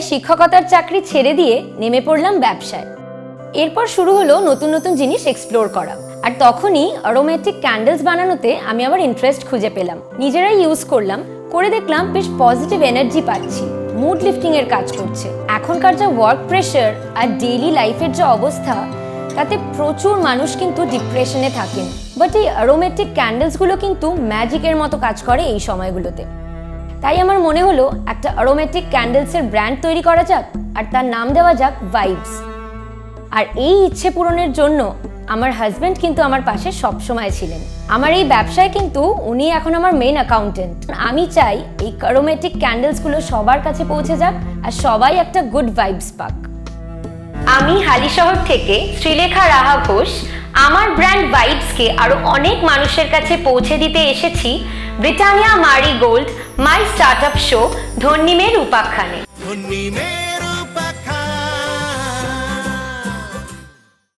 শিক্ষকতার চাকরি ছেড়ে দিয়ে নেমে পড়লাম ব্যবসায়। এরপর শুরু হলো নতুন নতুন জিনিস এক্সপ্লোর করা। আর তখনই অ্যারোমেটিক ক্যান্ডেলস বানানোতে আমি আবার ইন্টারেস্ট খুঁজে পেলাম। নিজেরাই ইউজ করলাম, করে দেখলাম বেশ পজিটিভ এনার্জি পাচ্ছি। মুড লিফটিং এর কাজ করছে। এখনকার যা ওয়ার্ক প্রেশার আর ডেইলি লাইফের যে অবস্থা, তাতে প্রচুর মানুষ কিন্তু ডিপ্রেশনে থাকেন। বাট এই অ্যারোমেটিক ক্যান্ডেলসগুলো কিন্তু ম্যাজিকের মতো কাজ করে এই সময়গুলোতে। তাই আমার মনে হলো একটা অ্যারোমেটিক ক্যান্ডেলসের ব্র্যান্ড তৈরি করা যাক, আর তার নাম দেওয়া যাক ভাইবস আর এই ইচ্ছে পূরণের জন্য আমার হাজবেন্ড কিন্তু আমার পাশে সবসময় ছিলেন। আমার এই ব্যবসায় কিন্তু উনি এখন আমার মেন অ্যাকাউন্টেন্ট আমি চাই এই অ্যারোমেটিক ক্যান্ডেলসগুলো সবার কাছে পৌঁছে যাক, আর সবাই একটা গুড ভাইবস পাক। আমি হালিশহর থেকে শ্রীলেখা রাহা ঘোষ, আমার ব্র্যান্ড ভাইবসকে আরও অনেক মানুষের কাছে পৌঁছে দিতে এসেছি Britannia Marie gold my startup show ধন্যিমের উপাখ্যানে ধন্যি মের